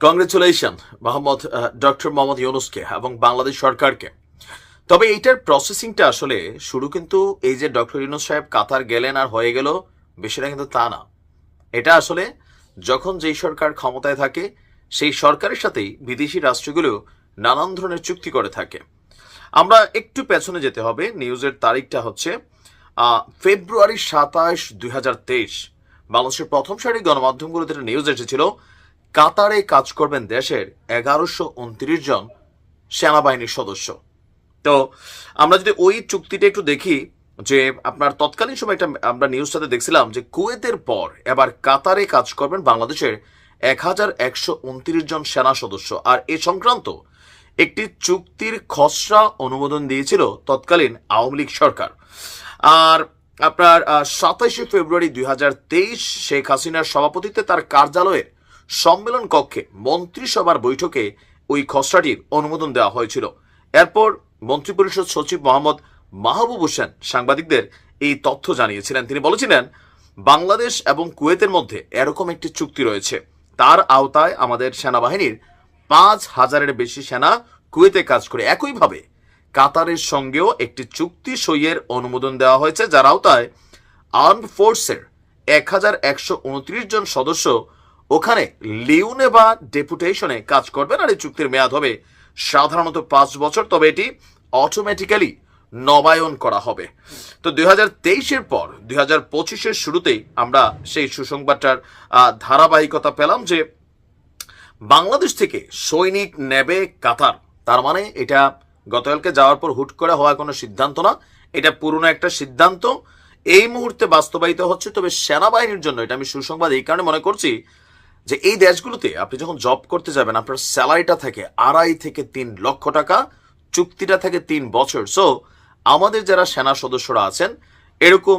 Congratulation Mohammad doctor Mohammad ইউনুসকে এবং বাংলাদেশ সরকারকে। তবে এইটার প্রসেসিংটা আসলে শুরু কিন্তু এই যে ডক্টর ইউনুস সাহেব কাতার গেলেন আর হয়ে গেল, বিষয়টা কিন্তু তা না। এটা আসলে যখন যেই সরকার ক্ষমতায় থাকে, সেই সরকারের সাথেই বিদেশি রাষ্ট্রগুলো নানান ধরনের চুক্তি করে থাকে। আমরা একটু পেছনে যেতে হবে, নিউজের তারিখটা হচ্ছে ফেব্রুয়ারি সাতাশ দুই হাজার তেইশ। বাংলাদেশের প্রথম সারির গণমাধ্যমগুলোতে নিউজ এসেছিল কাতারে কাজ করবেন দেশের এগারোশো উনত্রিশ জন সেনাবাহিনীর সদস্য। তো আমরা যদি ওই চুক্তিটা একটু দেখি, যে আপনার তৎকালীন সময় একটা আমরা নিউজটাতে দেখছিলাম যে কুয়েতের পর এবার কাতারে কাজ করবেন বাংলাদেশের এক হাজার একশো উনত্রিশ জন সেনা সদস্য। আর এ সংক্রান্ত একটি চুক্তির খসড়া অনুমোদন দিয়েছিল তৎকালীন আওয়ামী লীগ সরকার। আর আপনার সাতাইশে ফেব্রুয়ারি দুই হাজার তেইশ শেখ হাসিনার সভাপতিত্বে তার কার্যালয়ের সম্মেলন কক্ষে মন্ত্রিসভার বৈঠকে ওই খসড়াটির অনুমোদন দেওয়া হয়েছিল। এরপর মন্ত্রিপরিষদ সচিব মোহাম্মদ মাহবুব হোসেন সাংবাদিকদের এই তথ্য জানিয়েছিলেন। তিনি বলেছিলেন, বাংলাদেশ এবং কুয়েতের মধ্যে এরকম একটি চুক্তি রয়েছে। তার আওতায় আমাদের সেনাবাহিনীর পাঁচ হাজারের বেশি সেনা কুয়েতে কাজ করে। একইভাবে কাতারের সঙ্গেও একটি চুক্তি সইয়ের অনুমোদন দেওয়া হয়েছে। যার আওতায় আর্ম ফোর্সের এক হাজার একশো উনত্রিশ জন সদস্য ওখানে লিউনে বা ডেপুটেশনে কাজ করবেন আর এই চুক্তির মেয়াদ হবে সাধারণত পাঁচ বছর, তবে এটি অটোমেটিক্যালি নবায়ন করা হবে। তো দুই হাজার তেইশের পর, দুই হাজার পঁচিশের শুরুতেই আমরা সেই সুসংবাদটার ধারাবাহিকতা পেলাম যে বাংলাদেশ থেকে সৈনিক নেবে কাতার। তার মানে এটা গতকালকে যাওয়ার পর হুট করে হওয়া কোনো সিদ্ধান্ত না, এটা পুরনো একটা সিদ্ধান্ত। এই মুহূর্তে বাস্তবায়িত হচ্ছে, তবে সেনাবাহিনীর জন্য, এটা আমি সুসংবাদ এই কারণে মনে করছি যে এই দেশগুলোতে আপনি যখন জব করতে যাবেন, আপনার স্যালারিটা থাকে আড়াই থেকে তিন লক্ষ টাকা, চুক্তিটা থাকে তিন বছর। সো আমাদের যারা সেনা সদস্যরা আছেন, এরকম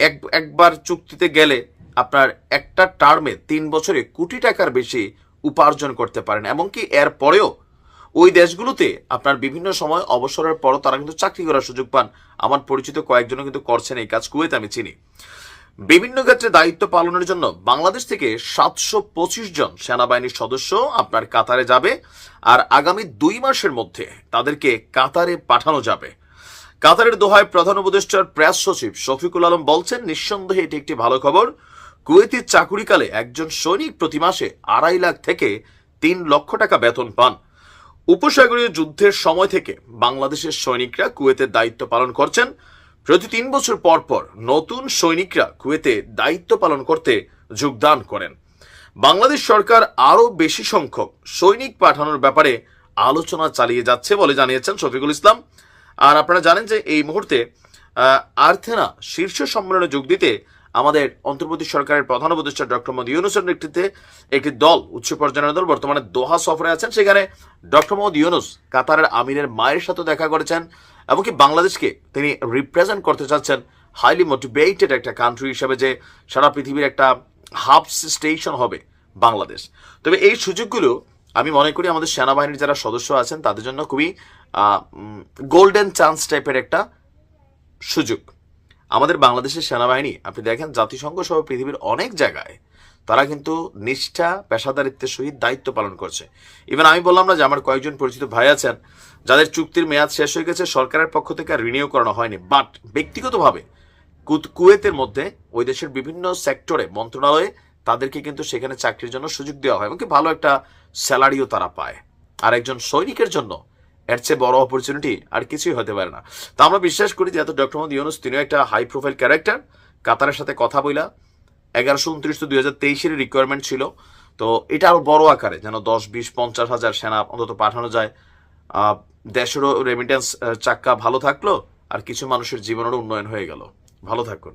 এক, একবার চুক্তিতে গেলে আপনার একটা টার্মে তিন বছরে কোটি টাকার বেশি উপার্জন করতে পারেন। এমনকি এর পরেও ওই দেশগুলোতে আপনার বিভিন্ন সময় অবসরের পরও তারা কিন্তু চাকরি করার সুযোগ পান। আমার পরিচিত কয়েকজনও কিন্তু করছেন এই কাজ, কুয়েত আমি চিনি। বিভিন্ন ক্ষেত্রে দায়িত্ব পালনের জন্য বাংলাদেশ থেকে সাতশো পঁচিশ জন সেনাবাহিনীর সদস্য আপনার কাতারে যাবে আর আগামী দুই মাসের মধ্যে তাদেরকে কাতারে পাঠানো যাবে। কাতারের দোহায় প্রধান উপদেষ্টার প্রেস সচিব শফিকুল আলম বলছেন, নিঃসন্দেহে এটি একটি ভালো খবর। কুয়েতির চাকুরিকালে একজন সৈনিক প্রতি মাসে আড়াই লাখ থেকে তিন লক্ষ টাকা বেতন পান। উপসাগরীয় যুদ্ধের সময় থেকে বাংলাদেশের সৈনিকরা কুয়েতের দায়িত্ব পালন করছেন। প্রতি তিন বছর পর পর নতুন সৈনিকরা কুয়েতে দায়িত্ব পালন করতে যোগদান করেন। বাংলাদেশ সরকার আরও বেশি সংখ্যক সৈনিক পাঠানোর ব্যাপারে আলোচনা চালিয়ে যাচ্ছে বলে জানিয়েছেন শফিকুল ইসলাম। আর আপনারা জানেন যে এই মুহূর্তে আর্থেনা শীর্ষ সম্মেলনে যোগ দিতে আমাদের অন্তর্বর্তী সরকারের প্রধান উপদেষ্টা ডক্টর মোহাম্মদ ইউনুসের নেতৃত্বে একটি দল, উচ্চ পর্যায়ের দল, বর্তমানে দোহা সফরে আছেন। সেখানে ডক্টর মোহাম্মদ ইউনুস কাতারের আমিরের মায়ের সাথে দেখা করেছেন এমনকি বাংলাদেশকে তিনি রিপ্রেজেন্ট করতে চাচ্ছেন হাইলি মোটিভেটেড একটা কান্ট্রি হিসেবে যে সারা পৃথিবীর একটা হাব স্টেশন হবে বাংলাদেশ। তবে এই সুযোগগুলো আমি মনে করি আমাদের সেনাবাহিনীর যারা সদস্য আছেন, তাদের জন্য খুবই গোল্ডেন চান্স টাইপের একটা সুযোগ। আমাদের বাংলাদেশের সেনাবাহিনী, আপনি দেখেন জাতিসংঘ সহ পৃথিবীর অনেক জায়গায় তারা কিন্তু নিষ্ঠা, পেশাদারিত্বের সহিত দায়িত্ব পালন করছে। ইভেন আমি বললাম না যে আমার কয়েকজন পরিচিত ভাই আছেন, যাদের চুক্তির মেয়াদ শেষ হয়ে গেছে, সরকারের পক্ষ থেকে আর রিনিউ করানো হয়নি। বাট ব্যক্তিগতভাবে কুত- কুয়েতের মধ্যে ওই দেশের বিভিন্ন সেক্টরে মন্ত্রণালয়ে তাদেরকে কিন্তু সেখানে চাকরির জন্য সুযোগ দেওয়া হয় এমনকি ভালো একটা স্যালারিও তারা পায়। আর একজন সৈনিকের জন্য এর চেয়ে বড় অপরচুনিটি আর কিছুই হতে পারে না। তো আমরা বিশ্বাস করি যে এত ডক্টর মোহাম্মদ ইউনুস, তিনিও একটা হাই প্রোফাইল ক্যারেক্টার কাতারের সাথে কথা বইলা। এগারোশো উনত্রিশ তো দুই হাজার তেইশের রিকোয়ারমেন্ট ছিল। তো এটা আরও বড় আকারে, যেন দশ, বিশ, পঞ্চাশ হাজার সেনা অন্তত পাঠানো যায়। দেশেরও রেমিটেন্স চাক্কা ভালো থাকল আর কিছু মানুষের জীবনেরও উন্নয়ন হয়ে গেল। ভালো থাকুন।